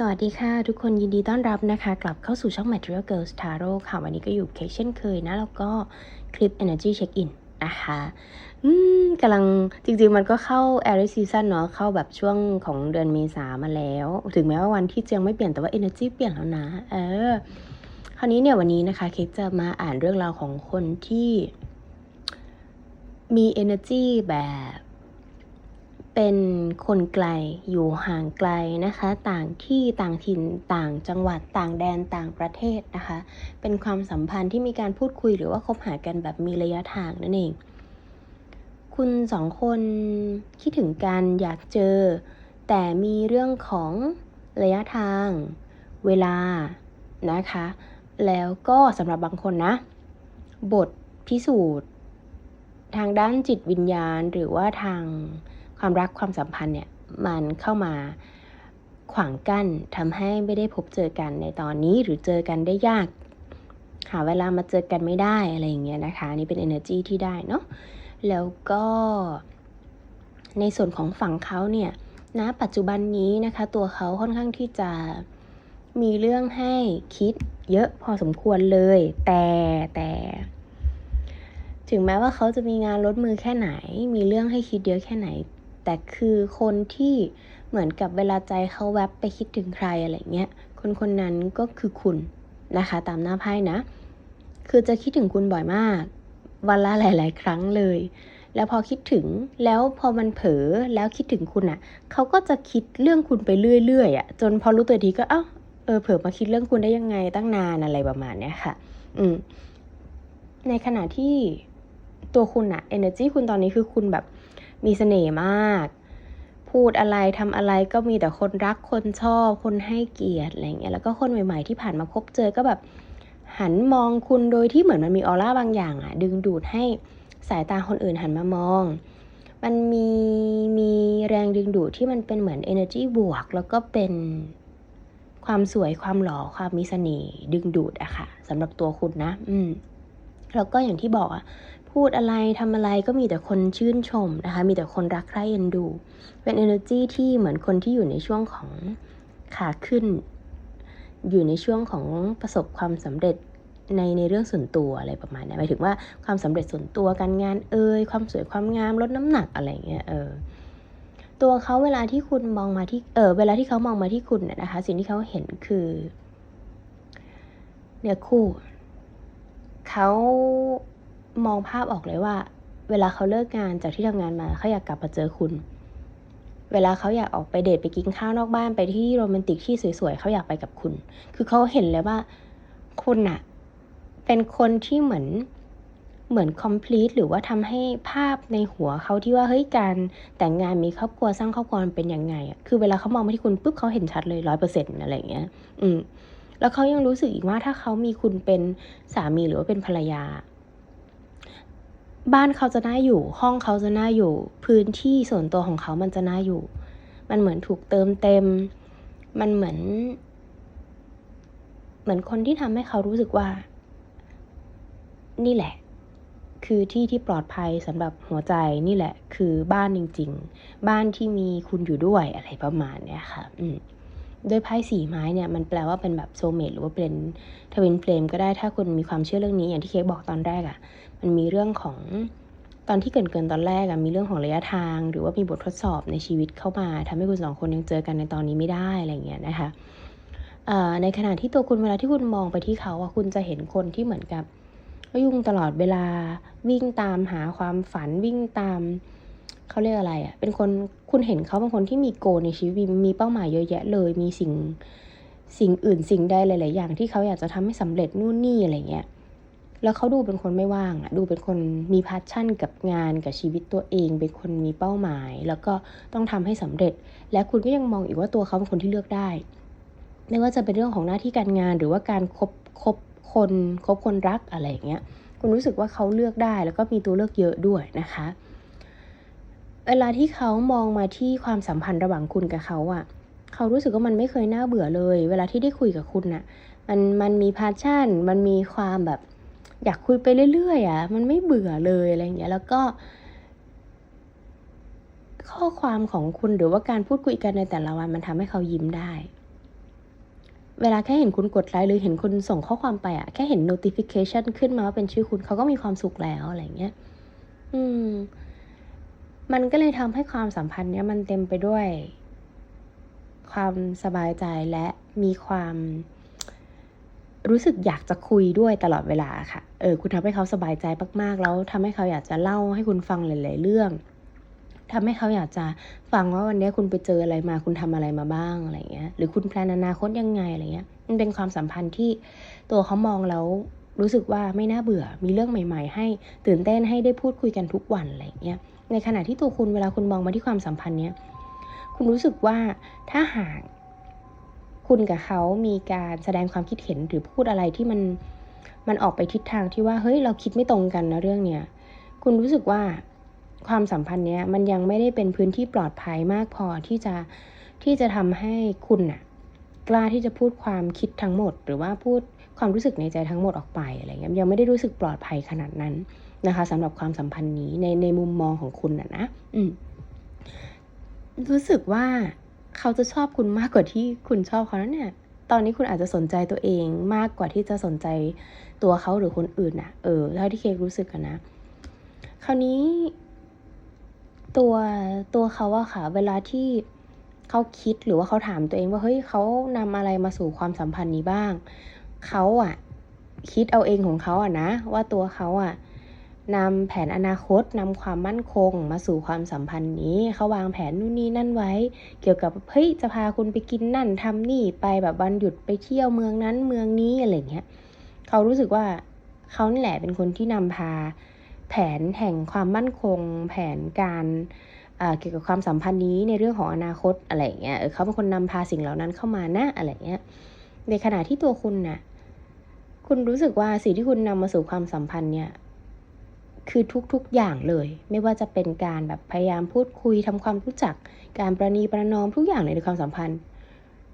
สวัสดีค่ะ ทุกคนยินดีต้อนรับนะคะ กลับเข้าสู่ช่อง Material Girls Tarot ค่ะ วันนี้ก็อยู่เคเช่นเคยนะ แล้วก็คลิป Energy Check In นะคะอืมกำลังจริงๆมันก็เข้า Aries Season เนาะเข้าแบบช่วงของเดือนเมษามาแล้ว ถึงแม้ว่าวันที่จะยังไม่เปลี่ยนแต่ว่า Energy เปลี่ยนแล้วนะ เออ คราวนี้เนี่ยวันนี้นะคะ เค้กจะมาอ่านเรื่องราวของคนที่มี energy แบบ เป็นคนไกลอยู่ห่างไกลนะคะ ต่างที่ต่างถิ่นต่างจังหวัดต่างแดนต่างประเทศนะคะ เป็นความสัมพันธ์ที่มีการพูดคุยหรือว่าคบหากันแบบมีระยะทางนั่นเอง คุณสองคนคิดถึงกันอยากเจอ แต่มีเรื่องของระยะทาง เวลานะคะ แล้วก็สำหรับบางคนนะ บทพิสูจน์ ทางด้านจิตวิญญาณหรือว่าทาง ความรักความสัมพันธ์เนี่ยมันเข้ามาขวางกั้นทำให้ไม่ได้พบเจอกันในตอนนี้หรือเจอกันได้ยาก หาเวลามาเจอกันไม่ได้อะไรอย่างเงี้ยนะคะนี่เป็น energy ที่ได้เนาะแล้วก็ในส่วนของฝั่งเขาเนี่ยณปัจจุบันนี้นะคะ ตัวเขาค่อนข้างที่จะมีเรื่องให้คิดเยอะพอสมควรเลย แต่แต่ ถึงแม้ว่าเขาจะมีงานลดมือแค่ไหน มีเรื่องให้คิดเยอะแค่ไหน แต่คือคนที่เหมือนกับเวลาใจเขาแวบไปคิดถึงใครอะไรเงี้ย คนคนนั้นก็คือคุณนะคะ ตามหน้าไพ่นะ คือจะคิดถึงคุณบ่อยมาก วันละหลาย ๆ ครั้งเลย แล้วพอคิดถึงแล้วพอมันเผลอแล้วคิดถึงคุณอะ่ะเขาก็จะคิดเรื่องคุณไปเรื่อย ๆอะ่ะจนพอรู้ตัวทีก็เอ้าเออเผลอมาคิดเรื่องคุณได้ยังไงตั้งนานอะไรประมาณเนี้ยค่ะ อืม ในขณะที่ตัวคุณอะ energy คุณตอนนี้คือคุณแบบ มีเสน่ห์มาก พูดอะไรทำอะไรก็มีแต่คนรักคนชอบ คนให้เกียรติอะไรเงี้ยแล้วก็คนใหม่ ๆ ที่ผ่านมาพบเจอก็แบบหันมองคุณโดยที่เหมือนมันมีออร่าบางอย่างอะดึงดูดให้สายตาคนอื่นหันมามอง มันมีมีแรงดึงดูดที่มันเป็นเหมือน energy บวก แล้วก็เป็นความสวยความหล่อความมีเสน่ห์ดึงดูดอะค่ะสำหรับตัวคุณนะ อืมแล้วก็อย่างที่บอกอะ พูดอะไรทำอะไรก็มีแต่คนชื่นชมนะคะ มีแต่คนรักใคร่เอ็นดู เป็น energy ที่เหมือนคนที่อยู่ในช่วงของขาขึ้น อยู่ในช่วงของประสบความสำเร็จในในเรื่องส่วนตัวอะไรประมาณนี้หมายถึงว่าความสำเร็จส่วนตัวการงานเอ่ยความสวยความงามลดน้ำหนักอะไรเงี้ยเออตัวเขาเวลาที่คุณมองมาที่เออเวลาที่เขามองมาที่คุณน่ยนะคะ สิ่งที่เขาเห็นคือ เนี่ยคู่เขา มองภาพออกเลยว่า เวลาเขาเลิกงานจากที่ทำงานมาเขาอยากกลับมาเจอคุณ เวลาเขาอยากออกไปเดทไปกินข้าวนอกบ้านไปที่โรแมนติกที่สวยๆเขาอยากไปกับคุณ คือเขาเห็นเลยว่า คุณอะเป็นคนที่เหมือนเหมือน complete หรือว่าทำให้ภาพในหัวเขาที่ว่าเฮ้ยการแต่งงานมีครอบครัวสร้างครอบครัวเป็นยังไงอะคือเวลาเขามองมาที่คุณปุ๊บเขาเห็นชัดเลยร้อยเปอร์เซ็นต์อะไรเงี้ย อืม แล้วเขายังรู้สึกอีกว่าถ้าเขามีคุณเป็นสามีหรือว่าเป็นภรรยา บ้านเขาจะน่าอยู่ ห้องเขาจะน่าอยู่ พื้นที่ส่วนตัวของเขามันจะน่าอยู่ มันเหมือนถูกเติมเต็ม มันเหมือน เหมือนคนที่ทำให้เขารู้สึกว่า นี่แหละ คือที่ที่ปลอดภัยสำหรับหัวใจนี่แหละ คือบ้านจริง ๆ บ้านที่มีคุณอยู่ด้วยอะไรประมาณเนี้ยค่ะ อืม โดยไพ่สีไม้เนี่ยมันแปลว่าเป็นแบบโซเมตหรือว่าเป็นทวินเฟลมก็ได้ถ้าคุณมีความเชื่อเรื่องนี้อย่างที่เค้กบอกตอนแรกอะ่ะมันมีเรื่องของตอนที่เกินเกินตอนแรกอะ่ะมีเรื่องของระยะทาง หรือว่ามีบททดสอบในชีวิตเข้ามาทำให้คุณสองคนยังเจอกันในตอนนี้ไม่ได้อะไรเงี้ยนะคะในขณะที่ตัวคุณเวลาที่คุณมองไปที่เขาอะคุณจะเห็นคนที่เหมือนกับยุ่งตลอดเวลาวิ่งตามหาความฝันวิ่งตาม เขาเรียกอะไรอะ่ะ เป็นคนคุณเห็นเขาเป็นคนที่มีโกในชีวิตมีเป้าหมายเยอะแยะเลย มีสิ่งสิ่งอื่นสิ่งใดหลาย ๆ อย่างที่เขาอยากจะทำให้สำเร็จนู่นนี่อะไรเงี้ย แล้วเขาดูเป็นคนไม่ว่างอะ ดูเป็นคนมีพาชั่นกับงานกับชีวิตตัวเอง เป็นคนมีเป้าหมาย แล้วก็ต้องทำให้สำเร็จ และคุณก็ยังมองอีกว่าตัวเขาเป็นคนที่เลือกได้ ไม่ว่าจะเป็นเรื่องของหน้าที่การงานหรือว่าการคบคบคนคบคนรักอะไรอย่างเงี้ย คุณรู้สึกว่าเขาเลือกได้แล้วก็มีตัวเลือกเยอะด้วยนะคะ เวลาที่เขามองมาที่ความสัมพันธ์ระหว่างคุณกับเขาอะ่ะ เขารู้สึกว่ามันไม่เคยน่าเบื่อเลย เวลาที่ได้คุยกับคุณอะ่ะ มันมันมีพาชั่น มันมีความแบบ อยากคุยไปเรื่อยๆอะ่ะ มันไม่เบื่อเลยอะไรอย่างเงี้ย แล้วก็ ข้อความของคุณหรือว่าการพูดคุยกันในแต่ละวันมันทำให้เขายิ้มได้ เวลาแค่เห็นคุณกดไลค์หรือเห็นคุณส่งข้อความไปอะแค่เห็น notification ขึ้นมาว่าเป็นชื่อคุณเขาก็มีความสุขแล้วอะไรอย่างเงี้ย อืม มันก็เลยทำให้ความสัมพันธ์เนี้ยมันเต็มไปด้วย ความสบายใจและมีความรู้สึกอยากจะคุยด้วยตลอดเวลาค่ะ เออ คุณทำให้เขาสบายใจมากๆ แล้วทำให้เขาอยากจะเล่าให้คุณฟังหลาย ๆ เรื่องทำให้เขาอยากจะฟังว่าวันนี้คุณไปเจออะไรมา คุณทำอะไรมาบ้างอะไรเงี้ย หรือคุณแพลนอนาคตยังไงอะไรเงี้ย มันเป็นความสัมพันธ์ที่ตัวเขามองแล้วรู้สึกว่าไม่น่าเบื่อ มีเรื่องใหม่ ๆ ให้ตื่นเต้นให้ได้พูดคุยกันทุกวันอะไรเงี้ย ในขณะที่ตัวคุณเวลาคุณมองมาที่ความสัมพันธ์เนี้ยคุณรู้สึกว่าถ้าหากคุณกับเขามีการแสดงความคิดเห็นหรือพูดอะไรที่มันมันออกไปทิศทางที่ว่าเฮ้ยเราคิดไม่ตรงกันนะเรื่องเนี้ยคุณรู้สึกว่าความสัมพันธ์เนี้ยมันยังไม่ได้เป็นพื้นที่ปลอดภัยมากพอที่จะที่จะทำให้คุณน่ะกล้าที่จะพูดความคิดทั้งหมด หรือว่าพูดความรู้สึกในใจทั้งหมดออกไปอะไรเงี้ยยังไม่ได้รู้สึกปลอดภัยขนาดนั้น นะคะสำหรับความสัมพันธ์นี้ในในมุมมองของคุณน่ะนะอืมรู้สึกว่าเขาจะชอบคุณมากกว่าที่คุณชอบเขาแล้วเนี่ย ตอนนี้คุณอาจจะสนใจตัวเองมากกว่าที่จะสนใจตัวเขาหรือคนอื่นน่ะเออเท่าที่เคกรู้สึกกันนะ คราวนี้ ตัวตัวเขาอะค่ะ เวลาที่เขาคิดหรือว่าเขาถามตัวเองว่าเฮ้ยเขานำอะไรมาสู่ความสัมพันธ์นี้บ้าง เขาอะคิดเอาเองของเขาอะนะว่าตัวเขาอะ นำแผนอนาคตนำความมั่นคง มาสู่ความสัมพันธ์นี้เขาวางแผนนู่นนี่นั่นไว้ เกี่ยวกับเฮ้ยจะพาคุณไปกินนั่นทำนี่ไปแบบวันหยุดไปเที่ยวเมืองนั้นเมืองนี้อะไรเงี้ยเขารู้สึกว่าเขานี่แหละเป็นคนที่นำพา แผนแห่งความมั่นคง แผนการเกี่ยวกับความสัมพันธ์นี้ในเรื่องของอนาคตอะไรเงี้ยเออเขาเป็นคนนำพาสิ่งเหล่านั้นเข้ามานะอะไรเงี้ยในขณะที่ตัวคุณน่ะคุณรู้สึกว่าสิ่งที่คุณนำมาสู่ความสัมพันธ์เนี่ย คือทุกๆอย่างเลย ไม่ว่าจะเป็นการแบบพยายามพูดคุยทำความรู้จัก การประนีประนอมทุกอย่างเลยในความสัมพันธ์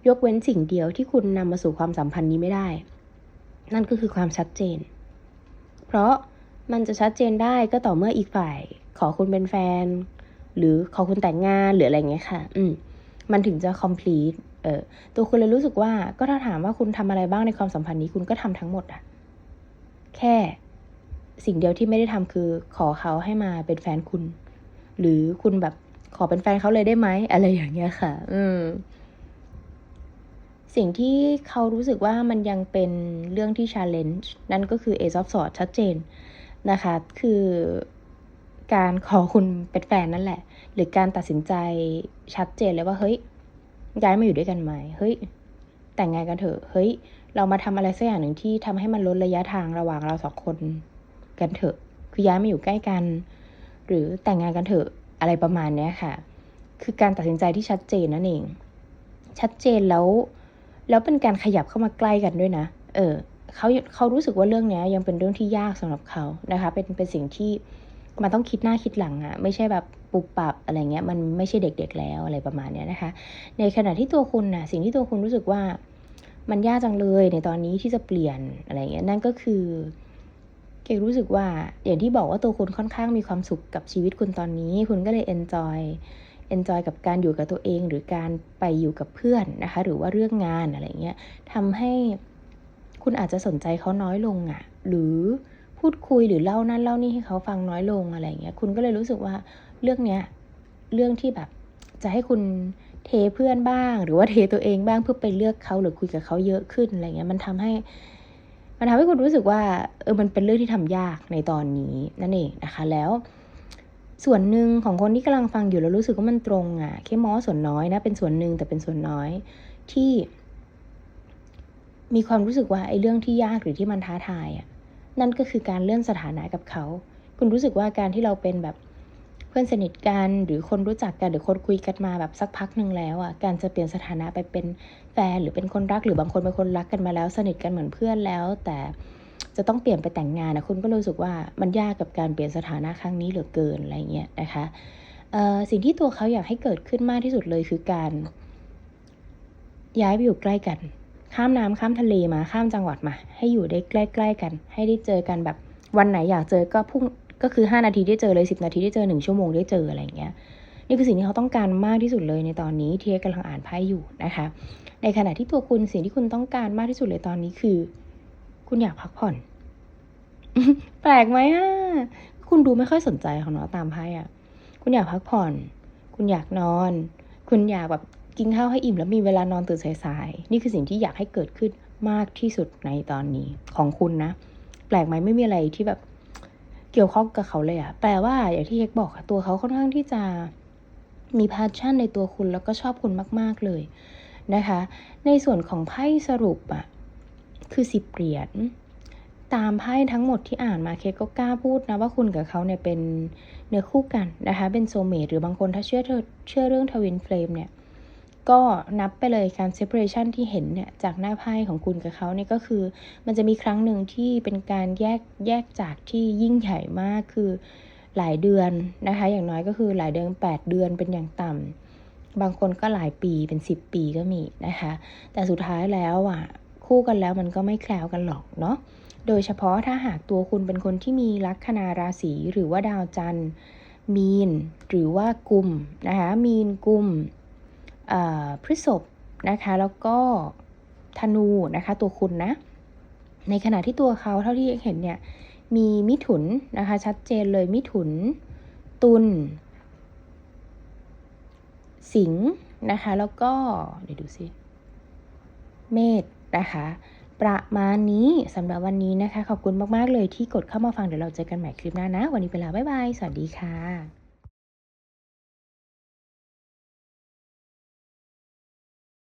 ยกเว้นสิ่งเดียวที่คุณนำมาสู่ความสัมพันธ์นี้ไม่ได้ นั่นก็คือความชัดเจน เพราะมันจะชัดเจนได้ก็ต่อเมื่ออีกฝ่าย ขอคุณเป็นแฟน หรือขอคุณแต่งงานหรืออะไรเงี้ยค่ะ อืมมันถึงจะ complete เออตัวคุณเลยรู้สึกว่าก็ถ้าถามว่าคุณทำอะไรบ้างในความสัมพันธ์นี้คุณก็ทำทั้งหมดอะแค่ สิ่งเดียวที่ไม่ได้ทำคือขอเขาให้มาเป็นแฟนคุณ หรือคุณแบบขอเป็นแฟนเขาเลยได้ไหมอะไรอย่างเงี้ยค่ะ อืม สิ่งที่เขารู้สึกว่ามันยังเป็นเรื่องที่ challenge นั่นก็คือ Ace of Swords ชัดเจนนะคะ คือการขอคุณเป็นแฟนนั่นแหละ หรือการตัดสินใจชัดเจนเลยว่าเฮ้ยย้ายมาอยู่ด้วยกันไหมเฮ้ย แต่งงานกันเถอะ เฮ้ย เรามาทำอะไรสักอย่างหนึ่งที่ทำให้มันลดระยะทางระหว่างเราสองคน กันเถอะ คือย้ายมาอยู่ใกล้กัน หรือแต่งงานกันเถอะอะไรประมาณเนี้ยค่ะ คือการตัดสินใจที่ชัดเจนนั่นเอง ชัดเจนแล้ว แล้วเป็นการขยับเข้ามาใกล้กันด้วยนะ เออเขาเขารู้สึกว่าเรื่องนี้ยังเป็นเรื่องที่ยากสำหรับเขานะคะ เป็นเป็นสิ่งที่มันต้องคิดหน้าคิดหลังอะไม่ใช่แบบปุบปับอะไรเงี้ย มันไม่ใช่เด็กๆแล้วอะไรประมาณเนี้ยนะคะ ในขณะที่ตัวคุณน่ะสิ่งที่ตัวคุณรู้สึกว่ามันยากจังเลยในตอนนี้ที่จะเปลี่ยนอะไรเงี้ยนั่นก็คือ เกรู้สึกว่าอย่างที่บอกว่าตัวคุณค่อนข้างมีความสุขกับชีวิตคุณตอนนี้ คุณก็เลย enjoy enjoy กับการอยู่กับตัวเองหรือการไปอยู่กับเพื่อนนะคะ หรือว่าเรื่องงานอะไรเงี้ยทำให้คุณอาจจะสนใจเขาน้อยลงอะ่ะ หรือพูดคุยหรือเล่านั่นเล่านี่ให้เขาฟังน้อยลงอะไรเงี้ยคุณก็เลยรู้สึกว่าเรื่องเนี้ยเรื่องที่แบบจะให้คุณเทเพื่อนบ้าง หรือว่าเทตัวเองบ้างเพื่อไปเลือกเขาหรือคุยกับเขาเยอะขึ้นอะไรเงี้ยมันทำให้ มันทำให้คุณรู้สึกว่าเออมันเป็นเรื่องที่ทำยากในตอนนี้นั่นเองนะคะ แล้ว ส่วนหนึ่งของคนที่กำลังฟังอยู่แล้วรู้สึกว่ามันตรงอะ่ะแค่มอส่วนน้อยนะเป็นส่วนหนึ่งแต่เป็นส่วนน้อยที่ มีความรู้สึกว่าไอ้เรื่องที่ยากหรือที่มันท้าทายอะ่ะนั่นก็คือการเลื่อนสถานะกับเขา คุณรู้สึกว่าการที่เราเป็นแบบ พื่อนสนิทกันหรือคนรู้จักกันหรือคนคุยกันมาแบบสักพักหนึ่งแล้วอะการจะเปลี่ยนสถานะไปเป็นแฟนหรือเป็นคนรักหรือบางคนเป็นคนรักกันมาแล้ว สนิทกันเหมือนเพื่อนแล้ว แต่จะต้องเปลี่ยนไปแต่งงานนะคุณก็รู้สึกว่ามันยากกับการเปลี่ยนสถานะครั้งนี้เหลือเกินอะไรเงี้ยนะคะสิ่งที่ตัวเขาอยากให้เกิดขึ้นมากที่สุดเลยคือการ ย้ายไปอยู่ใกล้กัน ข้ามน้ำข้ามทะเลมาข้ามจังหวัดมา ให้อยู่ได้ใกล้ ๆกัน ให้ได้เจอกันแบบวันไหนอยากเจอก็พุ่ง ก็คือห้านาทีได้เจอเลยสิบนาทีได้เจอหนึ่งชั่วโมงได้เจออะไรเงี้ยนี่คือสิ่งที่เขาต้องการมากที่สุดเลยในตอนนี้ที่เอ็กำลังอ่านไพ่อยู่นะคะ ในขณะที่ตัวคุณสิ่งที่คุณต้องการมากที่สุดเลยตอนนี้คือ คุณอยากพักผ่อน แปลกไหมอะคุณดูไม่ค่อยสนใจเขาเนาะตามไพ่อะ คุณอยากพักผ่อน คุณอยากนอน คุณอยากแบบกินข้าวให้อิ่มแล้วมีเวลานอนตื่นสายๆนี่คือสิ่งที่อยากให้เกิดขึ้นมากที่สุดในตอนนี้ของคุณนะ แปลกไหมไม่มีอะไรที่แบบ เกี่ยวข้องกับเขาเลยอะแปลว่าอย่างที่เฮกบอกอะตัวเขาค่อนข้างที่จะมีพาชั่นในตัวคุณแล้วก็ชอบคุณมาก ๆเลยนะคะ ในส่วนของไพ่สรุปอะคือสิบเหรียญตามไพ่ทั้งหมดที่อ่านมาเคกก็กล้าพูดนะว่าคุณกับเขาเนี่ยเป็นเนื้อคู่กันนะคะ เป็นโซเมตหรือบางคนถ้าเชื่อเชื่อเรื่องทวินเฟลมเนี่ย ก็นับไปเลยการ separation ที่เห็นเนี่ยจากหน้าไพ่ของคุณกับเขาเนี่ยก็คือ มันจะมีครั้งหนึ่งที่เป็นการแยกแยกจากที่ยิ่งใหญ่มากคือหลายเดือนนะคะ อย่างน้อยก็คือหลายเดือน 8 เดือนเป็นอย่างต่ำบางคนก็หลายปีเป็น 10 ปีก็มีนะคะ แต่สุดท้ายแล้วอะคู่กันแล้วมันก็ไม่แคล้วกันหรอกเนาะโดยเฉพาะถ้าหากตัวคุณเป็นคนที่มีลัคนาราศีหรือว่าดาวจันทร์มีน หรือว่ากุมนะคะมีนกุมอ่า พฤษภนะคะ แล้วก็ธนูนะคะ ตัวคุณนะ ในขณะที่ตัวเขาเท่าที่เห็นเนี่ย มีมิถุนนะคะ ชัดเจนเลยมิถุน ตุลสิงห์นะคะ แล้วก็เดี๋ยวดูสิเมษนะคะ ประมาณนี้สำหรับวันนี้นะคะ ขอบคุณมาก ๆ เลยที่กดเข้ามาฟังเดี๋ยวเราเจอกันใหม่คลิปหน้านะ วันนี้ไปแล้วบ๊ายบาย สวัสดีค่ะ